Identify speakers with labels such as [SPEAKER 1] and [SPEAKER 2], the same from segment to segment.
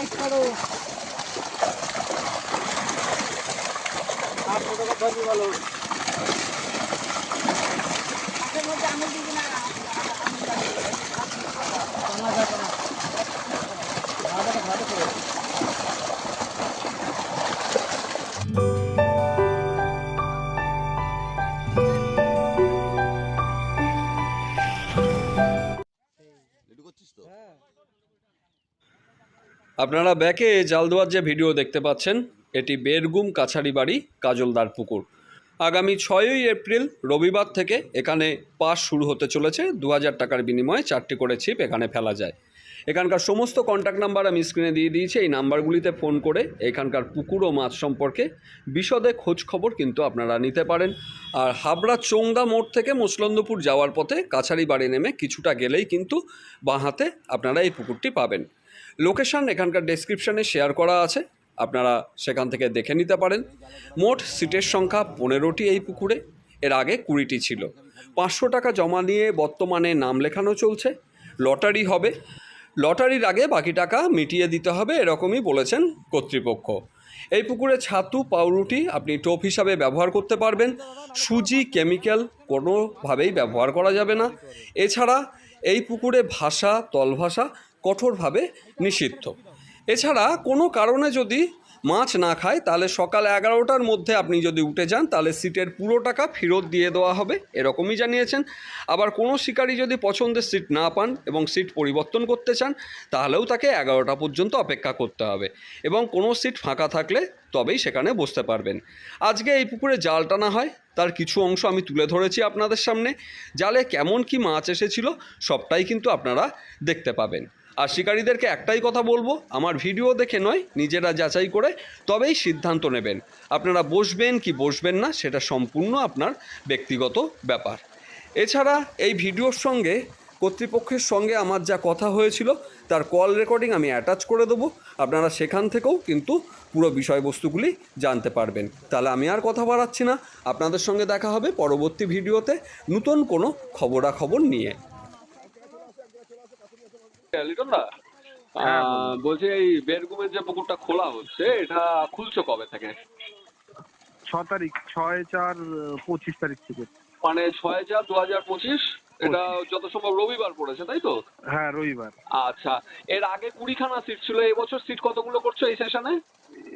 [SPEAKER 1] Tight করো আর ছোট কথা বলো হাতের মধ্যে আঙুল দিবি না আঙুল যাবে না। ভালো ভালো করে।
[SPEAKER 2] আপনারা ব্যাকে জাল দেওয়ার যে ভিডিও দেখতে পাচ্ছেন, এটি বেরগুম কাছারি বাড়ি, কাজলদার পুকুর। আগামী ছয়ই এপ্রিল, রবিবার থেকে এখানে পাস শুরু হতে চলেছে। দু হাজার টাকার বিনিময়ে চারটি করে ছিপ এখানে ফেলা যায়। এখানকার সমস্ত কন্ট্যাক্ট নাম্বার আমি স্ক্রিনে দিয়ে দিয়েছি। এই নাম্বারগুলিতে ফোন করে এখানকার পুকুর ও মাছ সম্পর্কে বিশদে খবর কিন্তু আপনারা নিতে পারেন। আর হাবড়া চোংদা মোড় থেকে মুসলন্দপুর যাওয়ার পথে কাছারি বাড়ি নেমে কিছুটা গেলেই কিন্তু বাঁ হাতে আপনারা এই পুকুরটি পাবেন। লোকেশন এখানকার ডেসক্রিপশনে শেয়ার করা আছে। আপনারা সেখান থেকে দেখে নিতে পারেন। মোট সিটের সংখ্যা পনেরোটি এই পুকুরে। এর আগে কুড়িটি ছিল। পাঁচশো টাকা জমা নিয়ে বর্তমানে নাম লেখানো চলছে। লটারি হবে। লটারির আগে বাকি টাকা মিটিয়ে দিতে হবে, এরকমই বলেছেন কর্তৃপক্ষ। এই পুকুরে ছাতু, পাউরুটি আপনি টোপ হিসাবে ব্যবহার করতে পারবেন। সুজি, কেমিক্যাল কোনোভাবেই ব্যবহার করা যাবে না। এছাড়া এই পুকুরে ভাষা, তলভাষা কঠোরভাবে নিষিদ্ধ। এছাড়া কোনো কারণে যদি মাছ না খায়, তাহলে সকাল এগারোটার মধ্যে আপনি যদি উঠে যান, তাহলে সিটের পুরো টাকা ফেরত দিয়ে দেওয়া হবে, এরকমই জানিয়েছেন। আবার কোনো শিকারী যদি পছন্দের সিট না পান এবং সিট পরিবর্তন করতে চান, তাহলেও তাকে এগারোটা পর্যন্ত অপেক্ষা করতে হবে এবং কোনো সিট ফাঁকা থাকলে তবেই সেখানে বসতে পারবেন। আজকে এই পুকুরে জাল টানা হয়, তার কিছু অংশ আমি তুলে ধরেছি আপনাদের সামনে। জালে কেমন কি মাছ এসেছিল, সবটাই কিন্তু আপনারা দেখতে পাবেন। আর শিকারীদেরকে একটাই কথা বলব, আমার ভিডিও দেখে নয়, নিজেরা যাচাই করে তবেই সিদ্ধান্ত নেবেন। আপনারা বসবেন কি বসবেন না, সেটা সম্পূর্ণ আপনার ব্যক্তিগত ব্যাপার। এছাড়া এই ভিডিওর সঙ্গে, কর্তৃপক্ষের সঙ্গে আমার যা কথা হয়েছিল, তার কল রেকর্ডিং আমি অ্যাটাচ করে দেবো। আপনারা সেখান থেকেও কিন্তু পুরো বিষয়বস্তুগুলি জানতে পারবেন। তাহলে আমি আর কথা বাড়াচ্ছি না। আপনাদের সঙ্গে দেখা হবে পরবর্তী ভিডিওতে নতুন কোনো খবরাখবর নিয়ে। লিটনদা আহ, বলছি এই বেরগুমের যে পুকুরটা খোলা হচ্ছে এটা খুলছো কবে থেকে?
[SPEAKER 3] ছ তারিখ ছয় চার পঁচিশ তারিখ থেকে।
[SPEAKER 2] মানে ছয় চার দু হাজার পঁচিশ? এটা যত সম্ভব রবিবার পড়েছে তাই তো?
[SPEAKER 3] হ্যাঁ রবিবার।
[SPEAKER 2] আচ্ছা এর আগে কুড়িখানা সিট ছিল এবছর সিট কতগুলো করছ এই সেশনে?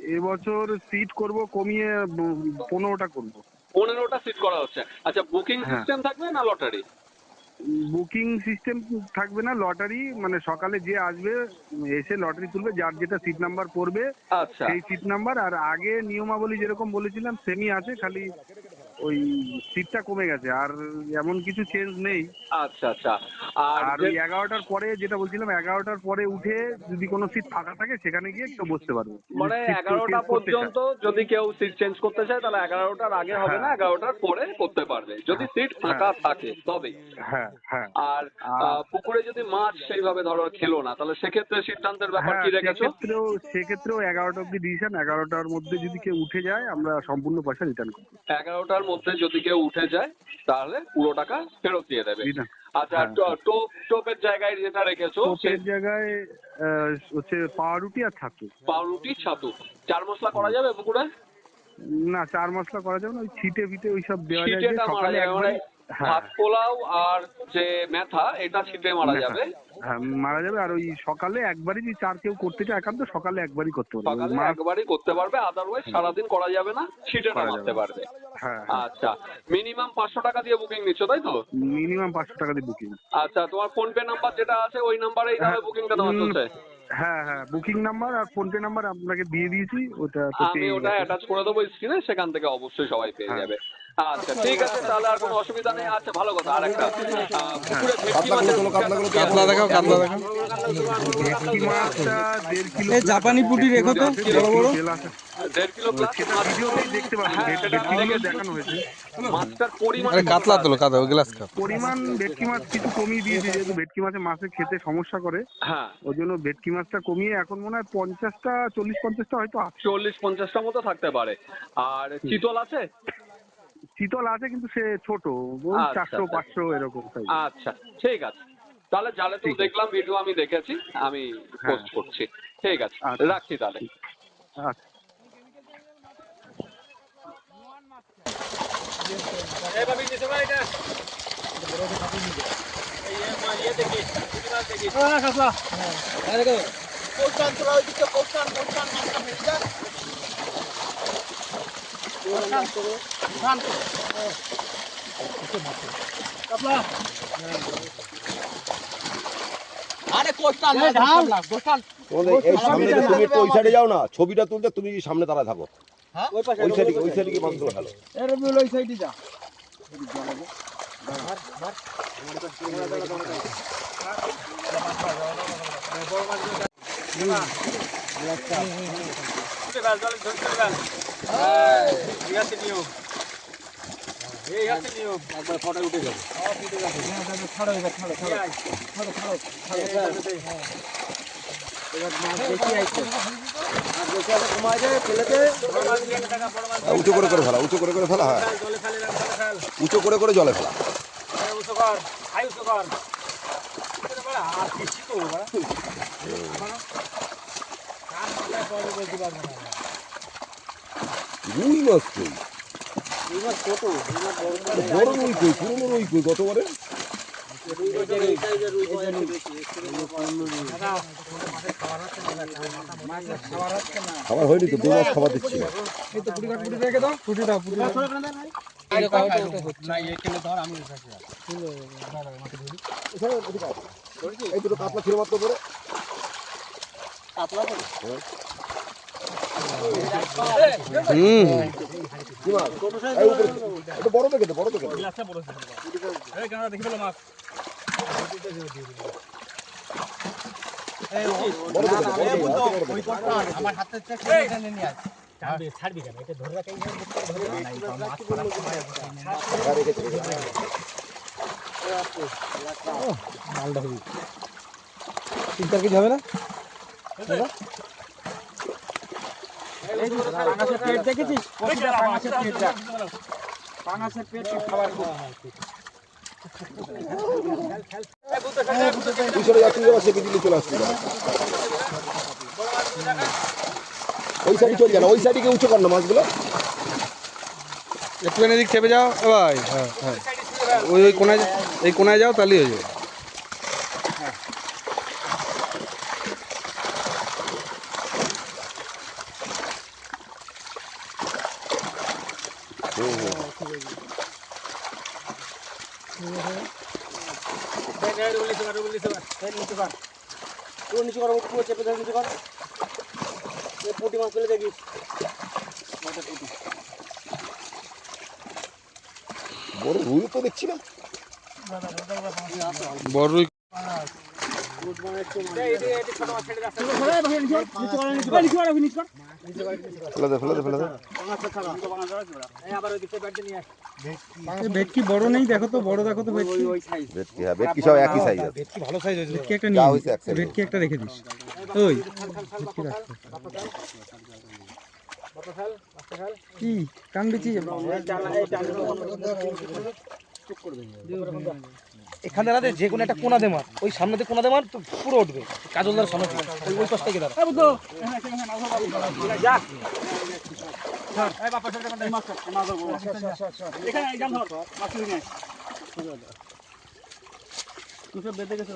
[SPEAKER 3] এবছর সিট করব কমিয়ে পনেরোটা করব।
[SPEAKER 2] পনেরোটা সিট করা হচ্ছে। আচ্ছা বুকিং
[SPEAKER 3] হ্যাঁ।
[SPEAKER 2] সিস্টেম থাকবে না লটারি?
[SPEAKER 3] বুকিং সিস্টেম থাকবে না লটারি মানে সকালে যে আসবে এসে লটারি তুলবে যার যেটা সিট নাম্বার পড়বে
[SPEAKER 2] আচ্ছা।
[SPEAKER 3] সেই সিট নাম্বার আর আগে নিয়মাবলী যেরকম বলেছিলাম সেমই আছে খালি ওই সিটটা কমে গেছে আর এমন কিছু চেঞ্জ নেই।
[SPEAKER 2] আচ্ছা আচ্ছা। আর
[SPEAKER 3] ওই এগারোটার পরে যেটা বলছিলাম এগারোটার পরে উঠে যদি কোনো সিট ফাঁকা থাকে সেখানে গিয়ে কেউ বসতে পারবে।
[SPEAKER 2] মানে এগারোটা। পর্যন্ত যদি কেউ সিট চেঞ্জ করতে চায় তাহলে এগারোটার আগে হবে না
[SPEAKER 3] হ্যাঁ।
[SPEAKER 2] এগারোটার পরে করতে পারবে। যদি সিট ফাঁকা থাকে তবেই।
[SPEAKER 3] হ্যাঁ হ্যাঁ।
[SPEAKER 2] আর পুকুরে যদি মাছ সেইভাবে ধরো খেলো না তাহলে সেক্ষেত্রে সিদ্ধান্তের ব্যাপার
[SPEAKER 3] হ্যাঁ
[SPEAKER 2] কি রেখেছো?
[SPEAKER 3] সেক্ষেত্রেও সেক্ষেত্রেও এগারোটা অব্দি ডিসিশন এগারোটার মধ্যে যদি কেউ উঠে যায় আমরা সম্পূর্ণ পয়সা রিটার্ন করব।
[SPEAKER 2] এগারোটার মধ্যে যদি কেউ উঠে যায় তাহলে পুরো টাকা ফেরত দিয়ে দেবে আচ্ছা
[SPEAKER 3] হ্যাঁ।
[SPEAKER 2] টোপ টোপের জায়গায় যেটা রেখেছো
[SPEAKER 3] টোপের জায়গায় হচ্ছে পাউরুটি আর ছাতু।
[SPEAKER 2] পাউরুটি ছাতু। চার মশলা করা যাবে পুকুরে?
[SPEAKER 3] না চার মশলা করা যাবে না ওই ছিটে ফিটে ওইসব দেওয়া যায় সকালে
[SPEAKER 2] মানে
[SPEAKER 3] একবার হ্যাঁ
[SPEAKER 2] ভাত পোলাও আর যে মেথা এটা ছিটে মারা যাবে।
[SPEAKER 3] হ্যাঁ মারা যাবে। আর ওই সকালে একবারই যদি চার কেউ করতে চায় একান্ত সকালে একবারই করতে পারবে।
[SPEAKER 2] সকালে একবারই করতে পারবে আদারওয়াইজ সারাদিন করা যাবে না
[SPEAKER 3] করা
[SPEAKER 2] মারতে পারবে।
[SPEAKER 3] হ্যাঁ। হ্যাঁ
[SPEAKER 2] আচ্ছা মিনিমাম পাঁচশো টাকা দিয়ে বুকিং নিচ্ছ তাই তো?
[SPEAKER 3] মিনিমাম পাঁচশো টাকা দিয়ে বুকিং
[SPEAKER 2] আচ্ছা তোমার ফোন পে নাম্বার যেটা আছে ওই নাম্বারেই তাহলে
[SPEAKER 3] হ্যাঁ।
[SPEAKER 2] বুকিংটা
[SPEAKER 3] উম,
[SPEAKER 2] চলছে?
[SPEAKER 3] হ্যাঁ হ্যাঁ বুকিং নাম্বার আর ফোন পে নাম্বার আপনাকে দিয়ে দিয়েছি ওটা
[SPEAKER 2] আমি ওটা অ্যাটাচ করে দেবো স্ক্রিনে সেখান থেকে অবশ্যই সবাই পেয়ে
[SPEAKER 3] হ্যাঁ।
[SPEAKER 2] যাবে। আচ্ছা ঠিক আছে তাহলে আর কোনো অসুবিধা নেই। আচ্ছা ভালো কথা আর একটা পুকুরে ভেটকি মাছের
[SPEAKER 4] কাতলা দেখাও কাতলা দেখাও
[SPEAKER 3] ভেটকি মাছটা কিলো
[SPEAKER 4] এই জাপানি পুঁটি রেখো তো, বড় বড়।
[SPEAKER 2] কিলো প্লাস
[SPEAKER 3] ভিডিওতেই দেখতে পাবেন
[SPEAKER 2] হ্যাঁ,
[SPEAKER 3] দেখানো হয়েছে।
[SPEAKER 2] মাছটার পরিমাণ
[SPEAKER 4] আরে কাতলা তোলো কাতলা গ্লাস খাও
[SPEAKER 3] পরিমাণ ভেটকি মাছ কিছু কমিয়ে দিয়েছে যেহেতু ভেটকি মাছে মাছে খেতে সমস্যা করে।
[SPEAKER 2] হ্যাঁ।
[SPEAKER 3] ওই জন্য ভেটকি মাছটা কমিয়ে এখন মনে হয় পঞ্চাশটা চল্লিশ পঞ্চাশটা হয়তো আছে।
[SPEAKER 2] চল্লিশ পঞ্চাশটা মতো থাকতে পারে। আর চিতল আছে?
[SPEAKER 3] শীতল আছে কিন্তু সে ছোট। ওই
[SPEAKER 2] আচ্ছা,
[SPEAKER 3] চারশো
[SPEAKER 2] আচ্ছা।
[SPEAKER 3] পাঁচশো এরকম size।
[SPEAKER 2] আচ্ছা ঠিক আছে। তাহলে জালে তো দেখলাম ভিডিও আমি দেখেছি আমি পোস্ট করছি। ঠিক আছে
[SPEAKER 3] আচ্ছা।
[SPEAKER 2] রাখছি তাহলে।
[SPEAKER 3] আচ্ছা।
[SPEAKER 1] আরে
[SPEAKER 5] এই সামনে তুমি একটু ওই সাইডে যাও না ছবিটা তুলতে তুমি সামনে দাঁড়ায় থাকো
[SPEAKER 1] হ্যাঁ
[SPEAKER 5] ওই সাইডে ওই সাইডে
[SPEAKER 1] ওই যা
[SPEAKER 5] উঁচু করে করে ফেলা, উঁচু করে করে ফেলা হ্যাঁ। উঁচু করে করে জলে ফেলা। রুই মাছ গতবারে খাবার হয়নি তো দু খাবার দিচ্ছি এই দুটো কাতলা ছিল মাত্র করে
[SPEAKER 4] হুম।
[SPEAKER 5] বড় দেখে বড় দেখে হাতে।
[SPEAKER 1] আমার হাতে নিয়ে আয়
[SPEAKER 5] হ্যাঁ, রেখেছে, রেখেছে।
[SPEAKER 4] কিছু হবে না
[SPEAKER 1] পাঙাশের পেট দেখেছিস?
[SPEAKER 5] চলে আসবি ওই সাইডে চলে যা না ওই সাইডে গিয়ে উঁচু কর মাছগুলো
[SPEAKER 4] একটুখানি এদিক চেপে যাও। ভাই হ্যাঁ হ্যাঁ। ওই ওই কোনায় এই কোনায় যাও, তাহলেই হয়ে যাবে।
[SPEAKER 1] নিচু কর পুরো চেপে ধরে নিচু কর পুটি মাছ তুলে দেখিস
[SPEAKER 5] বড় রুই তো দেখছি না
[SPEAKER 4] বড় রুই ভেটকি বড় নেই দেখো তো বড় দেখো তো ভেটকি।
[SPEAKER 5] ভেটকি হ্যাঁ ভেটকি সব একই সাইজ আছে
[SPEAKER 4] ভালো সাইজ হয়েছে ভেটকি একটা নিয়ে ভেটকি রেখে দিস। ওই ভেটকি রাখ। কি? কান বেঁচে
[SPEAKER 1] এখানে দাঁড়াতে যে কোনো একটা কোনা দে মার ওই সামনেতে কোনা দে মার তো পুরো উঠবে কাজলদার সামনে। ওই ওই পাশ থেকে দাঁড়া বেঁধে গেছে